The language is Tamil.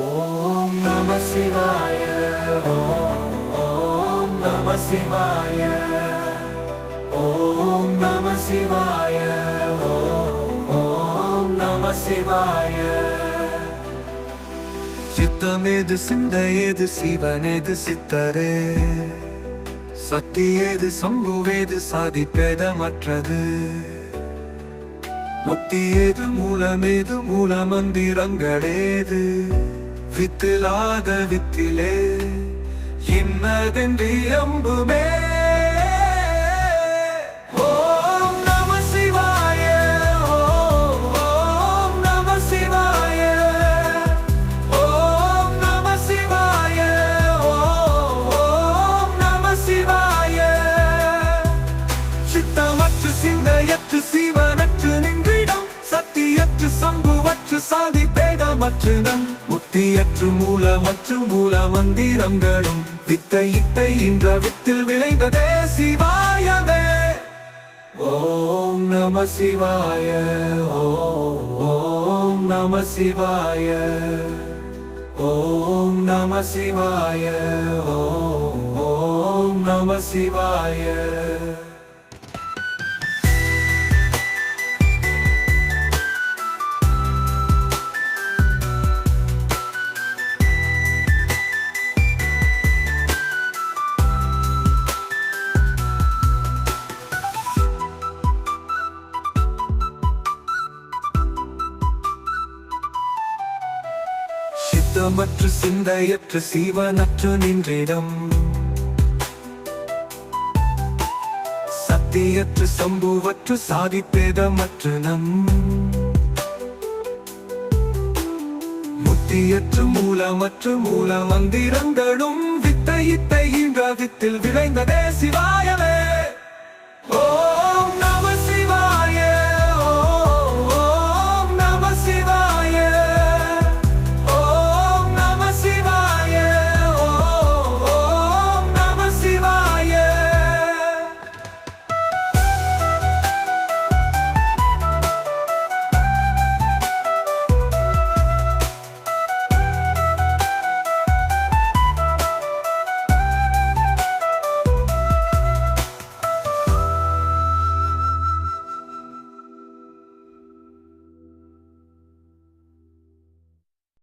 ஓம் நம சிவாய ஓம் நம சிவாய ஓம் நம சிவாய ஓம் நம சிவாய. சித்தமேது சிந்தையேது சிவனேது சித்தரே. சக்தியேது சம்புவேது சாதிப்பேதமற்றது. முத்தியேது மூலமேது மூல மந்திரங்களேது வித்திலாத வித்திலே இன்னதென்று எம்புமே ஓம் நம சிவனற்று நின்றிடம் சத்தியற்று சம்புவற்று சாதி பேதமற்று நம் மூல மற்றும் மூல மந்திரங்களும். வித்தை இத்தை என்ற வித்தில் விளைந்ததே சிவாயவே. ஓம் நம சிவாய ஓம் ஓம் நம சிவாய ஓம் நம சிவாய ஓம் ஓம் நம சிவாய. சுத்தமற்று சிந்தையற்று சீவனற்று நின்றிடம். சத்தியற்று சம்புவற்று சாதிப்பேதமற்று நம். முத்தியற்று மூலமற்று மூல மந்திரங்களும் வித்தை இத்தை என்ற விளைந்ததே சிவா.